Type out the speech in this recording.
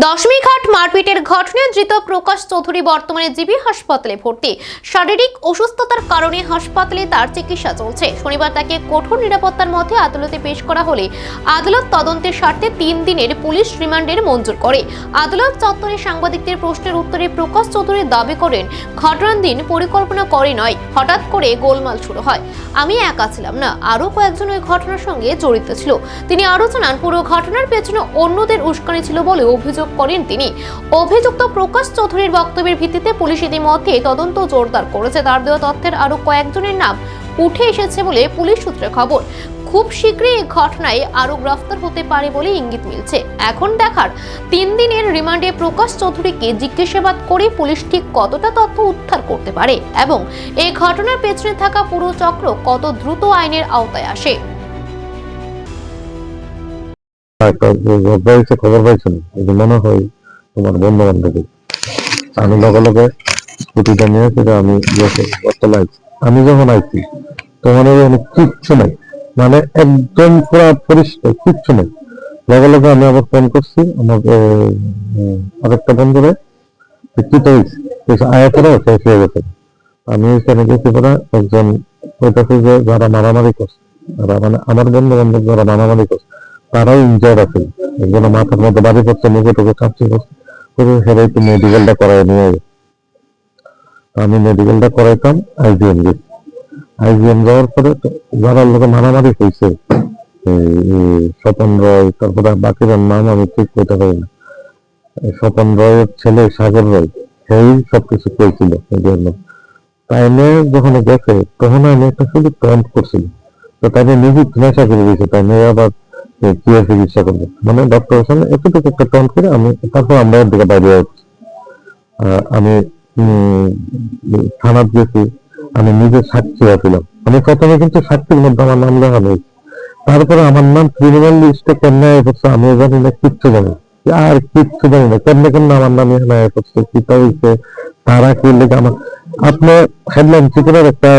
দশমীঘাট মারপিটের ঘটনায় ধৃত প্রকাশ চৌধুরী বর্তমানে জিবি হাসপাতালে ভর্তি। শারীরিক অসুস্থতার কারণে হাসপাতালে তার চিকিৎসা চলছে। শনিবার তাকে কঠোর নিরাপত্তার মধ্যে আদালতে পেশ করা হলে আদালত তদন্তের স্বার্থে তিন দিনের পুলিশ রিমান্ডের মঞ্জুর করে। আদালত চত্বরে সাংবাদিকদের প্রশ্নের উত্তরে প্রকাশ চৌধুরী দাবি করেন, ঘটনার দিন পরিকল্পনা করে নয়, হঠাৎ করে গোলমাল শুরু হয়। আমি একা ছিলাম না, আরও কয়েকজন ওই ঘটনার সঙ্গে জড়িত ছিল। তিনি আরও জানান, পুরো ঘটনার পেছনে অন্যদের উস্কানি ছিল বলে অভিযোগ করেন তিনি। অভিযুক্ত প্রকাশ চৌধুরীর বক্তব্যের ভিত্তিতে পুলিশ ইতিমধ্যে তদন্ত জোরদার করেছে। তার দেওয়া তথ্যের আরও কয়েকজনের নাম উঠে এসেছে বলে পুলিশ সূত্রে খবর। খুব শীঘ্রই এই ঘটনায় আরও গ্রেফতার হতে পারে বলে ইঙ্গিত মিলছে। এখন দেখার তিন দিনের রিমান্ডে প্রকাশ চৌধুরীকে জিজ্ঞাসাবাদ করে পুলিশ ঠিক কতটা তথ্য উদ্ধার করতে পারে এবং এই ঘটনার পেছনে থাকা পুরো চক্র কত দ্রুত আইনের আওতায় আসে। খবর মনে হয় তোমার বন্ধু বান্ধবী আমি লগে লগে আমি আমি যখন আইছি, তোমার কিচ্ছু নাই। মানে একদম পুরো পরিষ্কার, কিচ্ছু নাই। লগে লগে আমি আবার ফোন করছি আমার আরেকটা ফোন করে কি তো হয়েছে আয়া করে, শেষ হয়ে গেছে। আমি এখানে গেছি পরে একজন ওইটাকে যে যারা মারামারি করছে মানে আমার বন্ধু বান্ধব যারা মারামারি করছে তারাও ইনজয়ার আছে। একজন মাথার মধ্যে বাড়ি পড়ছে, মুখে টুকে কাঁপছে করে সেটাই তো মেডিকেলটা করাই নিয়ে আমি মেডিকেলটা করাইতাম আইজিএম গেছি আইজিএম যাওয়ার পরে যারা লোকে মারামারি হয়েছে স্বপন রয়, তারপরে বাকিদের নাম আমি ঠিক কইতে পারি না স্বপন রয়ের ছেলে সাগর রয়, সেই সবকিছু কইছিল এই জন্য তাইলে যখন গেছে, তখন আমি একটা শুধু টন্ট করছিল তো তাইলে নিজে নেশা করে দিয়েছে তাই আবার চিকিৎসা করব? মানে ডক্টরের সঙ্গে এতটুকু একটা করে আমি তারপর আমরা দিকে বাইরে আহ, আমি থানাত গেছি আমি নিজে সাক্ষী আমি প্রথমে কিন্তু সাক্ষীর মধ্যে আমার নাম হয়েছে তারপরে আমার নাম ক্রিমিনাল লিস্টে কেমনে আয় করছে আমি জানি না কিচ্ছু জানি। আর কিচ্ছু জানি না কেমনে কেমনে আমার নাম এখানে আয় করছে হয়েছে তারা কি লেগে আমার আপনার হেডলাইন চিত্রের একটা